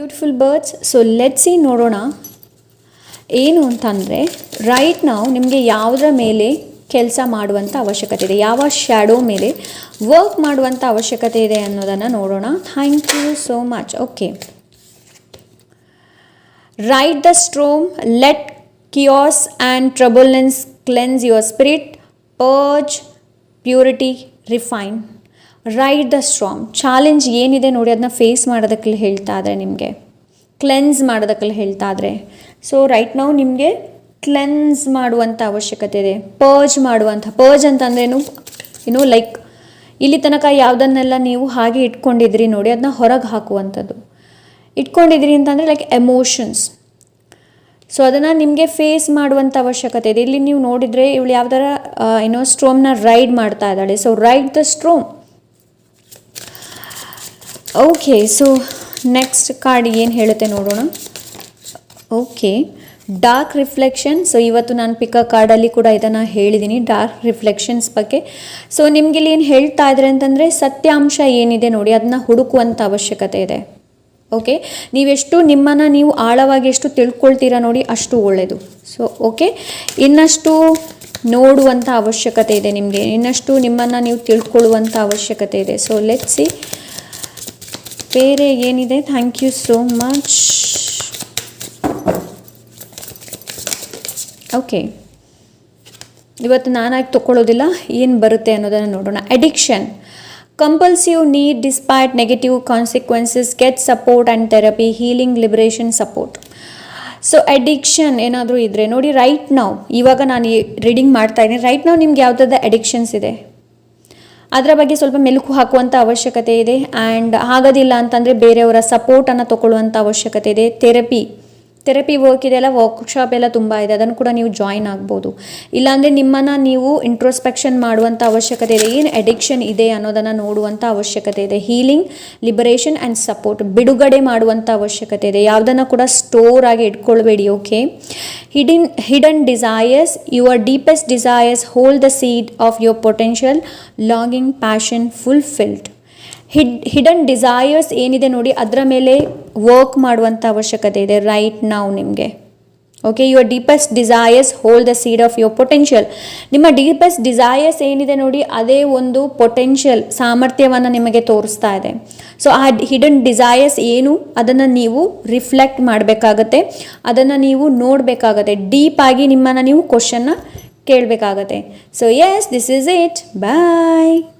Beautiful birds so let see ನೋಡೋಣ. ಏನು ಅಂತಂದರೆ ರೈಟ್ ನಾವು ನಿಮಗೆ ಯಾವುದರ ಮೇಲೆ ಕೆಲಸ ಮಾಡುವಂಥ ಅವಶ್ಯಕತೆ ಇದೆ? ಯಾವ ಶ್ಯಾಡೋ ಮೇಲೆ ವರ್ಕ್ ಮಾಡುವಂಥ ಅವಶ್ಯಕತೆ ಇದೆ ಅನ್ನೋದನ್ನು ನೋಡೋಣ. Thank you so much okay ride the storm let chaos and turbulence cleanse your spirit purge purity refine ride the strong challenge ಏನಿದೆ ನೋಡಿ ಅದನ್ನ ಫೇಸ್ ಮಾಡೋದಕ್ಕೆ ಹೇಳ್ತಾ ಇದ್ದಾರೆ ನಿಮಗೆ. ಕ್ಲೆನ್ಸ್ ಮಾಡೋದಕ್ಕೆ ಹೇಳ್ತಾ ಇದ್ದಾರೆ ಸೊ ರೈಟ್ ನಾವು ನಿಮಗೆ ಕ್ಲೆನ್ಸ್ ಮಾಡುವಂಥ ಅವಶ್ಯಕತೆ ಇದೆ. ಪರ್ಜ್ ಮಾಡುವಂಥ ಪರ್ಜ್ ಅಂತಂದ್ರೇನು ಏನು? ಲೈಕ್ ಇಲ್ಲಿ ತನಕ ಯಾವುದನ್ನೆಲ್ಲ ನೀವು ಹಾಗೆ ಇಟ್ಕೊಂಡಿದ್ರಿ ನೋಡಿ ಅದನ್ನ ಹೊರಗೆ ಹಾಕುವಂಥದ್ದು. ಇಟ್ಕೊಂಡಿದ್ರಿ ಅಂತಂದರೆ ಲೈಕ್ ಎಮೋಷನ್ಸ್ ಸೊ ಅದನ್ನು ನಿಮಗೆ ಫೇಸ್ ಮಾಡುವಂಥ ಅವಶ್ಯಕತೆ ಇದೆ. ಇಲ್ಲಿ ನೀವು ನೋಡಿದರೆ ಇವಳು ಯಾವ್ದಾರ ಏನೋ ಸ್ಟ್ರೋಮ್ನ ರೈಡ್ ಮಾಡ್ತಾ ಇದ್ದಾಳೆ. So ride the storm okay so next card ಏನು ಹೇಳುತ್ತೆ ನೋಡೋಣ. ಓಕೆ ಡಾರ್ಕ್ ರಿಫ್ಲೆಕ್ಷನ್ ಸೊ ಇವತ್ತು ನಾನು ಪಿಕ್ಕ ಕಾರ್ಡಲ್ಲಿ ಕೂಡ ಇದನ್ನು ಹೇಳಿದ್ದೀನಿ ಡಾರ್ಕ್ ರಿಫ್ಲೆಕ್ಷನ್ಸ್ ಬಗ್ಗೆ. ಸೊ ನಿಮಗೆ ಇಲ್ಲಿ ಏನು ಹೇಳ್ತಾ ಇದ್ರೆ ಅಂತಂದರೆ ಸತ್ಯಾಂಶ ಏನಿದೆ ನೋಡಿ ಅದನ್ನ ಹುಡುಕುವಂಥ ಅವಶ್ಯಕತೆ ಇದೆ. ಓಕೆ ನೀವೆಷ್ಟು ನಿಮ್ಮನ್ನು ನೀವು ಆಳವಾಗಿ ಎಷ್ಟು ತಿಳ್ಕೊಳ್ತೀರಾ ನೋಡಿ, ಅಷ್ಟು ಒಳ್ಳೆಯದು ಸೊ ಓಕೆ ಇನ್ನಷ್ಟು ನೋಡುವಂಥ ಅವಶ್ಯಕತೆ ಇದೆ ನಿಮಗೆ, ಇನ್ನಷ್ಟು ನಿಮ್ಮನ್ನು ನೀವು ತಿಳ್ಕೊಳ್ಳುವಂಥ ಅವಶ್ಯಕತೆ ಇದೆ. ಸೊ ಲೆಟ್ಸಿ ಬೇರೆ ಏನಿದೆ? Thank you so much okay ಇವತ್ತು ನಾನಾಗಿ ತೊಗೊಳ್ಳೋದಿಲ್ಲ ಏನು ಬರುತ್ತೆ ಅನ್ನೋದನ್ನು ನೋಡೋಣ. Addiction compulsive need despite negative consequences get support and therapy healing liberation support so addiction ಏನಾದರೂ ಇದ್ದರೆ ನೋಡಿ ರೈಟ್ ನಾವು ಇವಾಗ ನಾನು ರೀಡಿಂಗ್ ಮಾಡ್ತಾ ಇದ್ದೀನಿ. ರೈಟ್ ನಾವು ನಿಮ್ಗೆ ಯಾವ್ದಾದ್ರು ಅಡಿಕ್ಷನ್ಸ್ ಇದೆ. ಅದರ ಬಗ್ಗೆ ಸ್ವಲ್ಪ ಮೆಲುಕು ಹಾಕುವಂಥ ಅವಶ್ಯಕತೆ ಇದೆ. ಆ್ಯಂಡ್ ಆಗೋದಿಲ್ಲ ಅಂತಂದರೆ ಬೇರೆಯವರ ಸಪೋರ್ಟನ್ನು ತಗೊಳ್ಳುವಂಥ ಅವಶ್ಯಕತೆ ಇದೆ. ಥೆರಪಿ ಥೆರಪಿ ವರ್ಕ್ ಇದೆಲ್ಲ ವರ್ಕ್ಶಾಪ್ ಎಲ್ಲ ತುಂಬ ಇದೆ. ಅದನ್ನು ಕೂಡ ನೀವು ಜಾಯಿನ್ ಆಗ್ಬೋದು. ಇಲ್ಲಾಂದರೆ ನಿಮ್ಮನ್ನು ನೀವು ಇಂಟ್ರೋಸ್ಪೆಕ್ಷನ್ ಮಾಡುವಂಥ ಅವಶ್ಯಕತೆ ಇದೆ. ಏನು ಅಡಿಕ್ಷನ್ ಇದೆ ಅನ್ನೋದನ್ನು ನೋಡುವಂಥ ಅವಶ್ಯಕತೆ ಇದೆ. ಹೀಲಿಂಗ್ ಲಿಬರೇಷನ್ ಆ್ಯಂಡ್ ಸಪೋರ್ಟ್ ಬಿಡುಗಡೆ ಮಾಡುವಂಥ ಅವಶ್ಯಕತೆ ಇದೆ. ಯಾವುದನ್ನು ಕೂಡ ಸ್ಟೋರ್ ಆಗಿ ಇಟ್ಕೊಳ್ಬೇಡಿ okay hidden hidden desires your deepest desires hold the seed of your potential longing passion fulfilled hid hidden desires ಏನಿದೆ ನೋಡಿ, ಅದರ ಮೇಲೆ ವರ್ಕ್ ಮಾಡುವಂಥ ಅವಶ್ಯಕತೆ ಇದೆ ರೈಟ್ ನಾವು ನಿಮಗೆ. Okay your deepest desires hold the seed of your potential ನಿಮ್ಮ ಡೀಪೆಸ್ಟ್ ಡಿಸೈರ್ಸ್ ಏನಿದೆ ನೋಡಿ, ಅದೇ ಒಂದು ಪೊಟೆನ್ಷಿಯಲ್ ಸಾಮರ್ಥ್ಯವನ್ನು ನಿಮಗೆ ತೋರಿಸ್ತಾ ಇದೆ. ಸೊ ಆ ಹಿಡನ್ ಡಿಸೈರ್ಸ್ ಏನು? ಅದನ್ನು ನೀವು ರಿಫ್ಲೆಕ್ಟ್ ಮಾಡಬೇಕಾಗತ್ತೆ. ಅದನ್ನು ನೀವು ನೋಡಬೇಕಾಗತ್ತೆ. ಡೀಪ್ ಆಗಿ ನಿಮ್ಮನ್ನು ನೀವು ಕ್ವಶನ್ನ ಕೇಳಬೇಕಾಗತ್ತೆ. So yes this is it bye